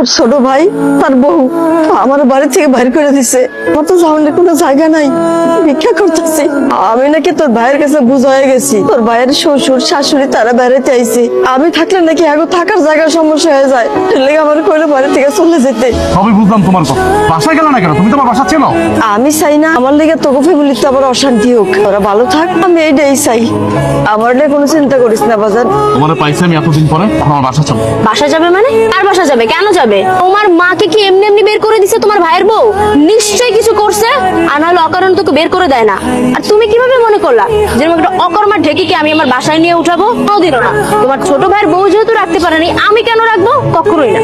তোর ছোট ভাই তার বউ আমার বাড়ি থেকে বাইর করে দিছে। আমার তো যাওয়ার কোনো জায়গা নাই ভিক্ষা করতেছি। আমি নাকি তোর ভাইয়ের কাছে বুঝ হয়ে গেছি। তোর ভাইয়ের শ্বশুর শাশুড়ি তারা বেড়াতে আইছে। আমি থাকলে নাকি আগে থাকার জায়গার সমস্যা হয়ে যায়। লেগে আমার কইলে বাড়ি থেকে চলে যেতে। সবই বুঝলাম তোমার কথা। বাসায় গেল না কেন? তুমি তোমার বাসা চেনো। আমি চাই না আমার লেগে তোকে ফ্যামিলিতে আবার অশান্তি হোক। তোরা ভালো থাক আমি এইটাই চাই। আমার নিয়ে কোনো চিন্তা করিস না বাজার তোমার পাইছি আমি এতদিন পরে আমার বাসা চলো। বাসা যাবে মানে? আর বাসা যাবে? কেন যাবে? তোমার মাকে কি এমনি এমনি বের করে দিছে তোমার ভাইয়ের বউ? নিশ্চয়ই কিছু করছে। আর নাহলে অকারণ তোকে বের করে দেয় না। আর তুমি কীভাবে মনে করলা যেরকম একটা অকর্মা ঢেকিকে আমি আমার বাসায় নিয়ে উঠাবো? কোনোদিনও না। তোমার ছোট ভাইয়ের বউ যেহেতু রাখতে পারেনি আমি কেন রাখব? কখনোই না।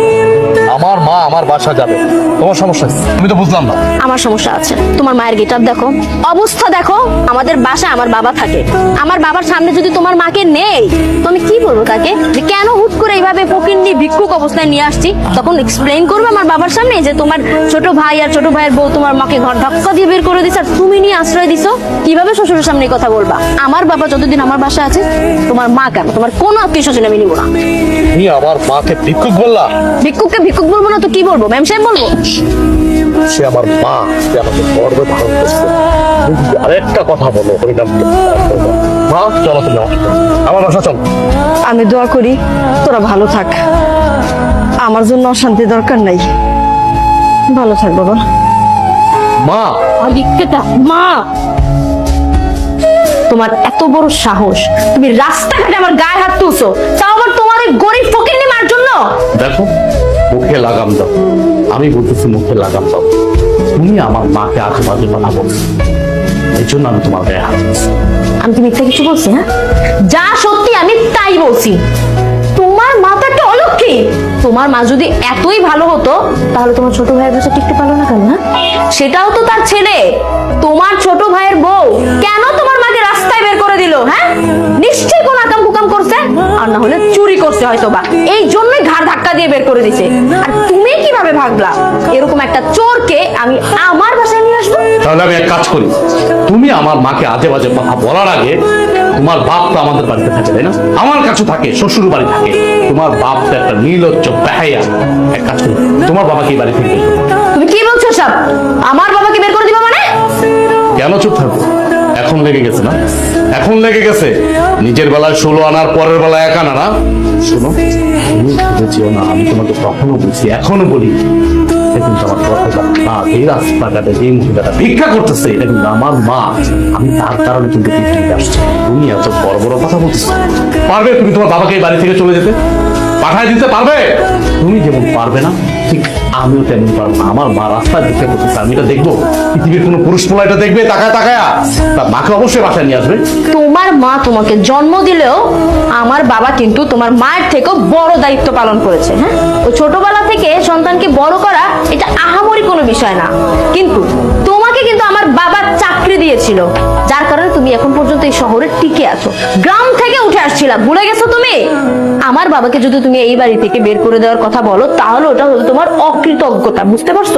আমার মা আমার বাসা যাবে। তোমার সমস্যা আমি তো বুঝলাম না। আমার সমস্যা আছে। তোমার মায়ের গেটআপ দেখো। অবস্থা দেখো। আমাদের বাসায় আমার বাবা থাকে। আমার বাবার সামনে যদি তোমার মাকে নেই তো আমি কি বলব তাকে যে কেন হুট করে এইভাবে ফকিন্নি ভিক্ষুক অবস্থায় নিয়ে আসছি? তখন এক্সপ্লেইন করবে আমার বাবার সামনে যে তোমার ছোট ভাই আর ছোট ভাইয়ের বউ তোমার মাকে ঘর ধাক্কা দিয়ে বের করে দিছে আর তুমি নিয়ে আশ্রয় দিছো কীভাবে শ্বশুরের সামনে কথা বলবা? আমার বাবা যতদিন আমার বাসায় আছে তোমার মা কেন? তোমার কোনো আত্মীয় স্বজন আমি নিবো না। তুমি আমার মাকে ভিক্ষুক বললা? ভিক্ষুককে ভিক্ষুক বলব না তো কি বলব? ম্যাম সাহেব বলব? সে আমার মা সে আমাকে গর্বে ধারণ করছে। আরেকটা কথা বলো হরিনাম মা চলো তুমি আমার বাসা চলো। আমি দোয়া করি তোরা ভালো থাক। আমার জন্য অশান্তি দরকার নাই। ভালো থাক বাবা। মা। মা। তোমার এত বড় সাহস। তুমি রাস্তাঘাটে আমার গায়ে হাত তুলছো। তাও আবার তোমার ওই গরিব ফকিরনি মার জন্য? দেখো মুখে লাগাম দাও। আমি বলতেছি মুখে লাগাম দাও। তুমি আমার মাকে কথা বলছো এই জন্য আমি তোমার গায়ে হাত আমি কি মিথ্যা কিছু বলছি হ্যাঁ? যা সত্যি আমি তাই বলছি। তোমার মাথাটা অলক্ষী। তোমার মা যদি এতই ভালো হতো, তাহলে তোমার ছোট ভাইয়ের কাছে টিকতে পারল না কেন হ্যাঁ? সেটাও তো তার ছেলে। তোমার ছোট ভাইয়ের বউ কেন তোমার মাকে রাস্তায় বের করে দিল হ্যাঁ? নিশ্চয়ই কোন আকাম কুকাম করছে, আর না হলে চুরি করছে হয়তো বা এই জন্যই ঘাড় ধাক্কা দিয়ে বের করে দিছে। আর তুমি কীভাবে ভাবলা এরকম একটা চোরকে আমি আমার বাসায় নিয়ে আসব? তাহলে আমি এক কাজ করি। তুমি আমার মাকে আজে বাজে কথা বলার আগে তোমার বাপ তো আমাদের বাড়িতে থাকে তাই না? আমার কাছে থাকে শ্বশুর বাড়ি থাকে। তোমার বাপ তো একটা নীলজ্জ বেহাইয়া এক কাজ করি তোমার বাবাকে এই বাড়ি থেকে বের তুমি কি বলছো সব? আমার বাবাকে বের করে দিবা মানে? কেন চুপ থাকব এখন লেগে গেছে না? এখন লেগে গেছে। নিজের বেলায় ষোলো আনার পরের বেলায় এক আনা না শোনো তুমি ভেবেছিও না আমি তোমাকে কখনো বলছি এখনও বলি এই রাস্তাঘাটে যে মহিলাটা ভিক্ষা করতেছে, এটা কিন্তু আমার মা। আমি তার কারণে কিন্তু পৃথিবীতে আসছি। তুমি এত বড় বড় কথা বলতেছো। পারবে তুমি তোমার বাবাকে বাড়ি থেকে চলে যেতে? পাঠায় দিতে পারবে? তুমি যেমন পারবে না আমিও তেমন পারব আমার মা রাস্তায় ভিক্ষা করতেছে আমি এটা দেখব। পৃথিবীর কোনো পুরুষ পোলা এটা দেখবে? তাকায়, তাকায়া। তার মাকে অবশ্যই বাসায় নিয়ে আসবে। তোমার মা তোমাকে জন্ম দিলেও আমার বাবা কিন্তু তোমার মায়ের থেকেও বড় দায়িত্ব পালন করেছে হ্যাঁ? ও ছোটবেলা থেকে সন্তানকে বড় করা এটা আহামরি কোনো বিষয় না। কিন্তু তোমাকে কিন্তু আমার বাবা চাকরি দিয়েছিল, যার কারণে তুমি এখন পর্যন্ত এই শহরে টিকে আছো। গ্রাম থেকে উঠে আসছিলা, ভুলে গেছো তুমি? আমার বাবাকে যদি তুমি এই বাড়ি থেকে বের করে দেওয়ার কথা বলো, তাহলে ওটা হলো তোমার অকৃতজ্ঞতা, বুঝতে পারছ?